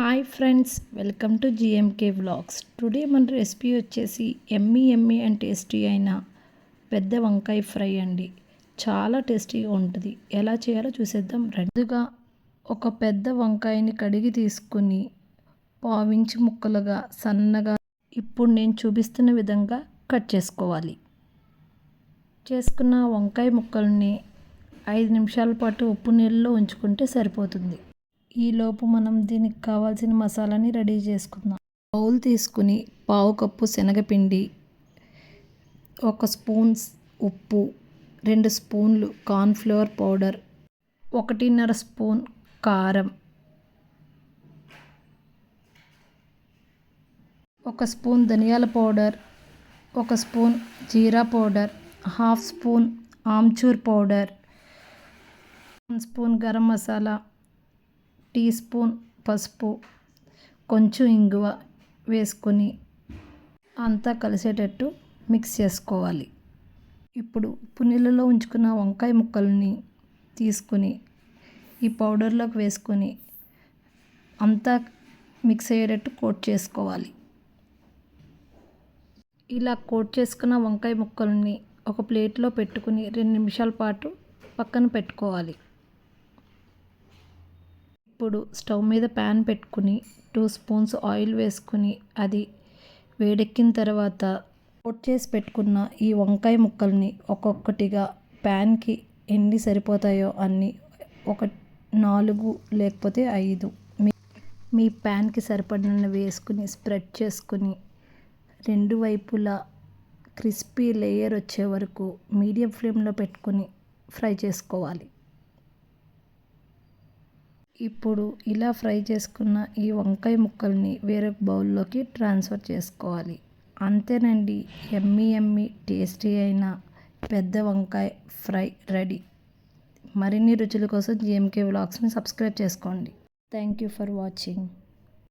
Hi friends welcome to GMK vlogs. Today మన recipe వచ్చేసి yummy yummy and tasty అయిన పెద్ద వంకాయ ఫ్రై అండి. చాలా టేస్టీగా ఉంటుంది. ఎలా చేయాలో చూసేద్దాం. రెండుగా ఒక పెద్ద వంకాయని కడిగి తీసుకుని పావించి ముక్కలుగా సన్నగా ఇప్పుడు నేను చూపిస్తున్న విధంగా కట్ చేసుకోవాలి. చేసుకున్న వంకాయ ముక్కల్ని ఐదు నిమిషాల పాటు ఉప్పు నీళ్ళలో ఉంచుకుంటే సరిపోతుంది. ఈలోపు మనం దీనికి కావాల్సిన మసాలాని రెడీ చేసుకుందాం. బౌల్ తీసుకుని పావు కప్పు శనగపిండి ఒక స్పూన్ ఉప్పు రెండు స్పూన్లు కార్న్ఫ్లవర్ పౌడర్ ఒకటిన్నర స్పూన్ కారం ఒక స్పూన్ ధనియాల పౌడర్ ఒక స్పూన్ జీరా powder half spoon amchur powder one spoon garam masala teaspoon పసుపు కొంచెం ఇంగువ వేసుకొని అంతా కలిసేటట్టు మిక్స్ చేసుకోవాలి. ఇప్పుడు ఉప్పు నీళ్ళలో ఉంచుకున్న వంకాయ ముక్కల్ని తీసుకుని ఈ పౌడర్లోకి వేసుకొని అంతా మిక్స్ అయ్యేటట్టు కోట్ చేసుకోవాలి. ఇలా కోట్ చేసుకున్న వంకాయ ముక్కల్ని ఒక ప్లేట్లో పెట్టుకుని రెండు నిమిషాల పాటు పక్కన పెట్టుకోవాలి. ఇప్పుడు స్టవ్ మీద ప్యాన్ పెట్టుకుని టూ స్పూన్స్ ఆయిల్ వేసుకుని అది వేడెక్కిన తర్వాత పొట్ చేసి పెట్టుకున్న ఈ వంకాయ ముక్కల్ని ఒక్కొక్కటిగా ప్యాన్కి ఎన్ని సరిపోతాయో అన్ని ఒక నాలుగు లేకపోతే ఐదు. మీ మీ ప్యాన్కి సరిపడిన వేసుకుని స్ప్రెడ్ చేసుకుని రెండు వైపులా క్రిస్పీ లేయర్ వచ్చే వరకు మీడియం ఫ్లేమ్లో పెట్టుకుని ఫ్రై చేసుకోవాలి. ఇప్పుడు ఇలా ఫ్రై చేసుకున్న ఈ వంకాయ ముక్కల్ని వేరొక బౌల్లోకి ట్రాన్స్ఫర్ చేసుకోవాలి. అంతేనండి ఎమ్మీ ఎమ్మి టేస్టీ అయిన పెద్ద వంకాయ ఫ్రై రెడీ. మరిన్ని రుచుల కోసం జిఎంకే వ్లాగ్స్ని సబ్స్క్రైబ్ చేసుకోండి. Thank you for watching.